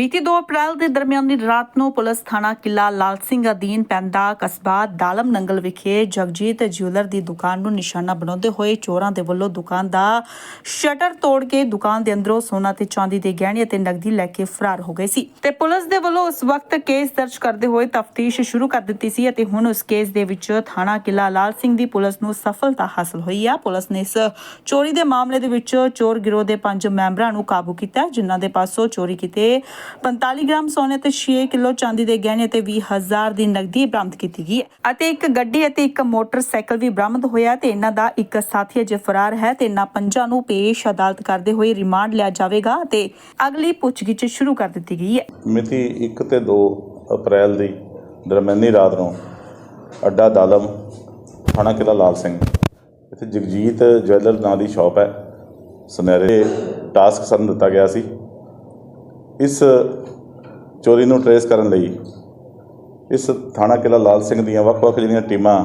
ਬੀਤੀ 2 ਅਪ੍ਰੈਲ ਦੇ ਦਰਮਿਆਨੀ ਰਾਤ ਨੂੰ ਪੁਲਿਸ ਥਾਣਾ ਕਿਲਾ ਲਾਲ ਸਿੰਘ ਅਧੀਨ ਪੈਂਦਾ ਕਸਬਾ ਦਾਲਮ ਨੰਗਲ ਵਿਖੇ ਜਗਜੀਤ ਜਿਊਲਰ ਦੀ ਦੁਕਾਨ ਨੂੰ ਨਿਸ਼ਾਨਾ ਬਣਾਉਂਦੇ ਹੋਏ ਚੋਰਾਂ ਦੇ ਵੱਲੋਂ ਦੁਕਾਨ ਦਾ ਸ਼ਟਰ ਤੋੜ ਕੇ ਦੁਕਾਨ ਦੇ ਅੰਦਰੋਂ ਸੋਨਾ ਤੇ ਚਾਂਦੀ ਦੇ ਗਹਿਣੇ ਅਤੇ ਨਕਦੀ ਲੈ ਕੇ ਫਰਾਰ ਹੋ ਗਏ ਸੀ। ਤੇ ਪੁਲਿਸ ਦੇ ਵੱਲੋਂ ਉਸ ਵਕਤ ਕੇਸ ਦਰਜ ਕਰਦੇ ਹੋਏ ਤਫਤੀਸ਼ ਸ਼ੁਰੂ ਕਰ ਦਿੱਤੀ ਸੀ ਅਤੇ ਹੁਣ ਉਸ ਕੇਸ ਦੇ ਵਿੱਚ ਥਾਣਾ ਕਿਲਾ ਲਾਲ ਸਿੰਘ ਦੀ ਪੁਲਿਸ ਨੂੰ ਸਫਲਤਾ ਹਾਸਲ ਹੋਈ ਆ। ਪੁਲਿਸ ਨੇ ਇਸ ਚੋਰੀ ਦੇ ਮਾਮਲੇ ਦੇ ਵਿੱਚ ਚੋਰ ਗਿਰੋਹ ਦੇ ਪੰਜ ਮੈਂਬਰਾਂ ਨੂੰ ਕਾਬੂ ਕੀਤਾ, ਜਿਨ੍ਹਾਂ ਦੇ ਪਾਸੋਂ ਚੋਰੀ ਕੀਤੇ 45 ਗ੍ਰਾਮ ਸੋਨੇ ਤੇ 6 ਕਿਲੋ ਚਾਂਦੀ ਦੇ ਗਹਿਣੇ ਤੇ 20000 ਦੀ ਨਕਦੀ ਬਰਾਮਦ ਕੀਤੀ ਗਈ ਹੈ ਅਤੇ ਇੱਕ ਗੱਡੀ ਅਤੇ ਇੱਕ ਮੋਟਰਸਾਈਕਲ ਵੀ ਬਰਾਮਦ ਹੋਇਆ ਤੇ ਇਹਨਾਂ ਦਾ ਇੱਕ ਸਾਥੀ ਅਜੇ ਫਰਾਰ ਹੈ ਤੇ ਇਹਨਾਂ ਪੰਜਾਂ ਨੂੰ ਪੇਸ਼ ਅਦਾਲਤ ਕਰਦੇ ਹੋਏ ਰਿਮਾਂਡ ਲਿਆ ਜਾਵੇਗਾ ਤੇ ਅਗਲੀ ਪੁੱਛਗਿੱਛ ਸ਼ੁਰੂ ਕਰ ਦਿੱਤੀ ਗਈ ਹੈ। ਮਿਤੀ 1 ਤੇ 2 ਅਪ੍ਰੈਲ ਦੀ ਦਰਮਿਆਨੀ ਰਾਤ ਨੂੰ ਅੱਡਾ ਦਾਲਮ, ਥਾਣਾ ਕਿਲਾ ਲਾਲ ਸਿੰਘ। ਇੱਥੇ ਜਗਜੀਤ ਜਵੈਲਰ ਨਾਂ ਦੀ ਸ਼ਾਪ ਹੈ। ਸੁਨਹਿਰੇ ਟਾਸਕ ਸਾਨੂੰ ਦਿੱਤਾ ਗਿਆ ਸੀ। ਇਸ ਚੋਰੀ ਨੂੰ ਟਰੇਸ ਕਰਨ ਲਈ ਇਸ ਥਾਣਾ ਕਿਲਾ ਲਾਲ ਸਿੰਘ ਦੀਆਂ ਵੱਖ-ਵੱਖ ਜਿਹੜੀਆਂ ਟੀਮਾਂ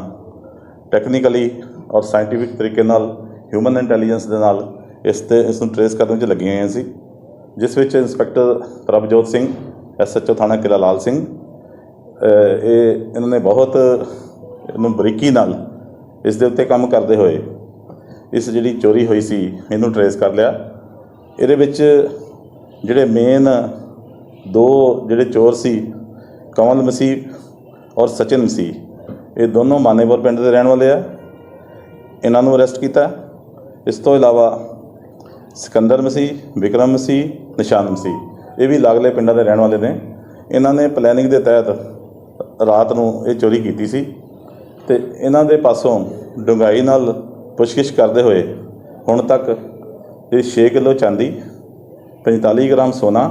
ਟੈਕਨੀਕਲੀ ਔਰ ਸਾਇੰਟੀਫਿਕ ਤਰੀਕੇ ਨਾਲ ਹਿਊਮਨ ਇੰਟੈਲੀਜੈਂਸ ਦੇ ਨਾਲ ਇਸ ਤੇ ਇਸ ਨੂੰ ਟਰੇਸ ਕਰਨ 'ਚ ਲੱਗੀਆਂ ਹੋਈਆਂ ਸੀ, ਜਿਸ ਵਿੱਚ ਇੰਸਪੈਕਟਰ ਪ੍ਰਭਜੋਤ ਸਿੰਘ ਐਸਐਚਓ ਥਾਣਾ ਕਿਲਾ ਲਾਲ ਸਿੰਘ ਇਹ ਇਹਨਾਂ ਨੇ ਬਹੁਤ ਇਹਨੂੰ ਬਰੀਕੀ ਨਾਲ ਇਸ ਦੇ ਉੱਤੇ ਕੰਮ ਕਰਦੇ ਹੋਏ ਇਸ ਜਿਹੜੀ ਚੋਰੀ ਹੋਈ ਸੀ, ਇਹਨੂੰ ਟਰੇਸ ਕਰ ਲਿਆ। ਇਹਦੇ ਵਿੱਚ ਜਿਹੜੇ ਮੇਨ ਦੋ ਜਿਹੜੇ ਚੋਰ ਸੀ, ਕਮਲ ਮਸੀਹ ਔਰ ਸਚਿਨ ਮਸੀਹ, ਇਹ ਦੋਨੋਂ ਮਾਨੇਪੁਰ ਪਿੰਡ ਦੇ ਰਹਿਣ ਵਾਲੇ ਆ। ਇਹਨਾਂ ਨੂੰ ਅਰੈਸਟ ਕੀਤਾ। ਇਸ ਤੋਂ ਇਲਾਵਾ ਸਿਕੰਦਰ ਮਸੀਹ, ਵਿਕਰਮ ਮਸੀਹ, ਨਿਸ਼ਾਨ ਮਸੀਹ, ਇਹ ਵੀ ਲਾਗਲੇ ਪਿੰਡਾਂ ਦੇ ਰਹਿਣ ਵਾਲੇ ਨੇ। ਇਹਨਾਂ ਨੇ ਪਲੈਨਿੰਗ ਦੇ ਤਹਿਤ ਰਾਤ ਨੂੰ ਇਹ ਚੋਰੀ ਕੀਤੀ ਸੀ ਤੇ ਇਹਨਾਂ ਦੇ ਪਾਸੋਂ ਡੂੰਘਾਈ ਨਾਲ ਪੁੱਛਗਿੱਛ ਕਰਦੇ ਹੋਏ ਹੁਣ ਤੱਕ ਇਹ 6 ਕਿਲੋ ਚਾਂਦੀ 45 ਗ੍ਰਾਮ ਸੋਨਾ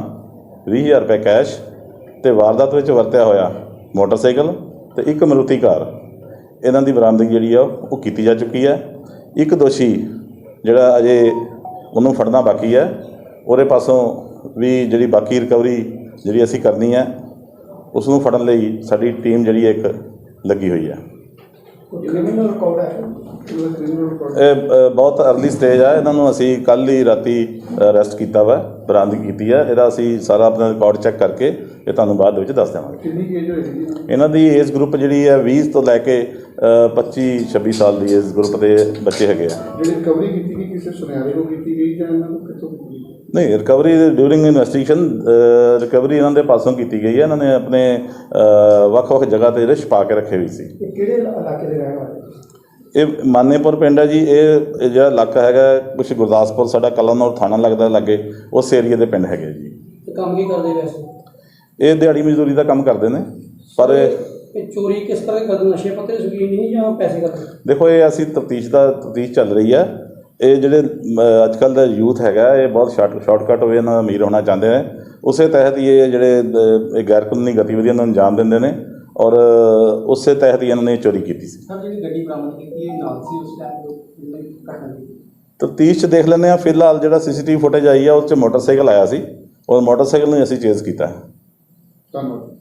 20000 ਰੁਪਏ ਕੈਸ਼ ਤੇ ਵਾਰਦਾਤ ਵਿੱਚ ਵਰਤਿਆ ਹੋਇਆ ਮੋਟਰਸਾਈਕਲ ਤੇ ਇੱਕ ਮਰੂਤੀ ਕਾਰ। ਇਹਨਾਂ ਦੀ ਬਰਾਮਦਗੀ ਜਿਹੜੀ ਆ ਉਹ ਕੀਤੀ ਜਾ ਚੁੱਕੀ ਹੈ। ਇੱਕ ਦੋਸ਼ੀ ਜਿਹੜਾ ਅਜੇ ਉਹਨੂੰ ਫੜਨਾ ਬਾਕੀ ਹੈ। ਉਹਦੇ ਪਾਸੋਂ ਵੀ ਜਿਹੜੀ ਬਾਕੀ ਰਿਕਵਰੀ ਜਿਹੜੀ ਅਸੀਂ ਕਰਨੀ ਹੈ ਉਸ ਨੂੰ ਫੜਨ ਲਈ ਸਾਡੀ ਟੀਮ ਜਿਹੜੀ ਇੱਕ ਲੱਗੀ ਹੋਈ ਹੈ। ਕ੍ਰਿਮੀਨਲ ਰਿਕਾਰਡ ਹੈ? ਕ੍ਰਿਮੀਨਲ ਰਿਕਾਰਡ ਇਹ ਬਹੁਤ ਅਰਲੀ ਸਟੇਜ ਆ। ਇਹਨਾਂ ਨੂੰ ਅਸੀਂ ਕੱਲ ਹੀ ਰਾਤੀ ਅਰੈਸਟ ਕੀਤਾ ਵਾ। ਬਰਾਮਦ ਕੀਤੀ ਹੈ। ਇਹਦਾ ਅਸੀਂ ਸਾਰਾ ਆਪਣਾ ਰਿਕਾਰਡ ਚੈੱਕ ਕਰਕੇ ਇਹ ਤੁਹਾਨੂੰ ਬਾਅਦ ਵਿੱਚ ਦੱਸ ਦੇਵਾਂਗੇ। ਕਿੰਨੀ ਏਜ ਹੋਏਗੀ ਇਹਨਾਂ ਦੀ? ਏਜ ਗਰੁੱਪ ਜਿਹੜੀ ਹੈ 20 ਤੋਂ ਲੈ ਕੇ ਅ, 25 26 ਸਾਲ ਦੀ ਏਜ ਗਰੁੱਪ ਦੇ ਬੱਚੇ ਹੈਗੇ ਆ। ਜਿਹੜੀ ਰਿਕਵਰੀ ਕੀਤੀ ਗਈ ਕਿਸੇ ਸੁਨਿਆਰੇ ਨੂੰ ਕੀਤੀ ਗਈ ਜਾਂ ਇਹਨਾਂ ਨੂੰ ਕਿੱਥੋਂ ਕੀਤੀ ਗਈ? ਨਹੀਂ ਰਿਕਵਰੀ ਡਿਊਰਿੰਗ ਇਨਵੈਸਟੀਗੇਸ਼ਨ ਰਿਕਵਰੀ ਇਹਨਾਂ ਦੇ ਪਾਸੋਂ ਕੀਤੀ ਗਈ ਹੈ। ਇਹਨਾਂ ਨੇ ਆਪਣੇ ਵੱਖ-ਵੱਖ ਜਗ੍ਹਾ ਤੇ ਇਹਦੇ ਛਪਾ ਕੇ ਰੱਖੇ ਹੋਏ ਸੀ। ਕਿਹੜੇ ਇਲਾਕੇ ਦੇ ਰਹਿਣ ਵਾਲੇ? ਇਹ ਮਾਨੇਪੁਰ ਪਿੰਡ ਹੈ ਜੀ ਇਹ ਜਿਹੜਾ ਇਲਾਕਾ ਹੈਗਾ ਕੁਝ ਗੁਰਦਾਸਪੁਰ ਸਾਡਾ ਕਲਨੌਰ ਥਾਣਾ ਲੱਗਦਾ ਲਾਗੇ ਉਸ ਏਰੀਆ ਦੇ ਪਿੰਡ ਹੈਗੇ ਜੀ। ਤੇ ਕੰਮ ਕੀ ਕਰਦੇ ਵੈਸੇ? ਇਹ ਦਿਹਾੜੀ ਮਜ਼ਦੂਰੀ ਦਾ ਕੰਮ ਕਰਦੇ ਨੇ ਪਰ ਇਹ- ਚੋਰੀ ਕਿਸ ਤਰ੍ਹਾਂ ਕਰਦੇ? ਨਸ਼ੇ ਪੱਤੇ ਸ਼ੌਕੀਨ ਨਹੀਂ ਜਾਂ ਪੈਸੇ ਕਰਦੇ ਦੇਖੋ ਇਹ ਅਸੀਂ ਤਫਤੀਸ਼ ਦਾ ਤਫਤੀਸ਼ ਚੱਲ ਰਹੀ ਹੈ ਇਹ ਜਿਹੜੇ ਅੱਜ ਕੱਲ ਦਾ ਯੂਥ ਹੈਗਾ ਇਹ ਬਹੁਤ ਸ਼ਾਰਟ ਸ਼ਾਰਟਕਟ ਹੋਏ ਨਾਲ ਅਮੀਰ ਹੋਣਾ ਚਾਹੁੰਦੇ ਨੇ। ਉਸੇ ਤਹਿਤ ਹੀ ਇਹ ਜਿਹੜੇ ਇਹ ਗੈਰ ਕਾਨੂੰਨੀ ਗਤੀਵਿਧੀਆਂ ਨੂੰ ਅੰਜਾਮ ਦਿੰਦੇ ਨੇ। ਔਰ ਉਸੇ ਤਹਿਤ ਹੀ ਇਹਨਾਂ ਨੇ ਚੋਰੀ ਕੀਤੀ ਸੀ। ਸਰ ਜਿਹੜੀ ਗੱਡੀ ਬਰਾਮਦ ਕੀਤੀ ਹੈ ਨਾਲ ਸੀ ਉਸ ਟਾਈਮ ਜਿਹੜੀ ਘਟਨਾ ਦੀ ਤਫਤੀਸ਼ 'ਚ ਦੇਖ ਲੈਂਦੇ ਆ ਫਿਲਹਾਲ ਜਿਹੜਾ ਸੀਸੀਟੀਵੀ ਫੁਟੇਜ ਆਈ ਆ ਉਸ 'ਚ ਮੋਟਰਸਾਈਕਲ ਆਇਆ ਸੀ ਔਰ ਮੋਟਰਸਾਈਕਲ ਨੂੰ ਅਸੀਂ ਚੇਜ਼ ਕੀਤਾ ਧੰਨਵਾਦ।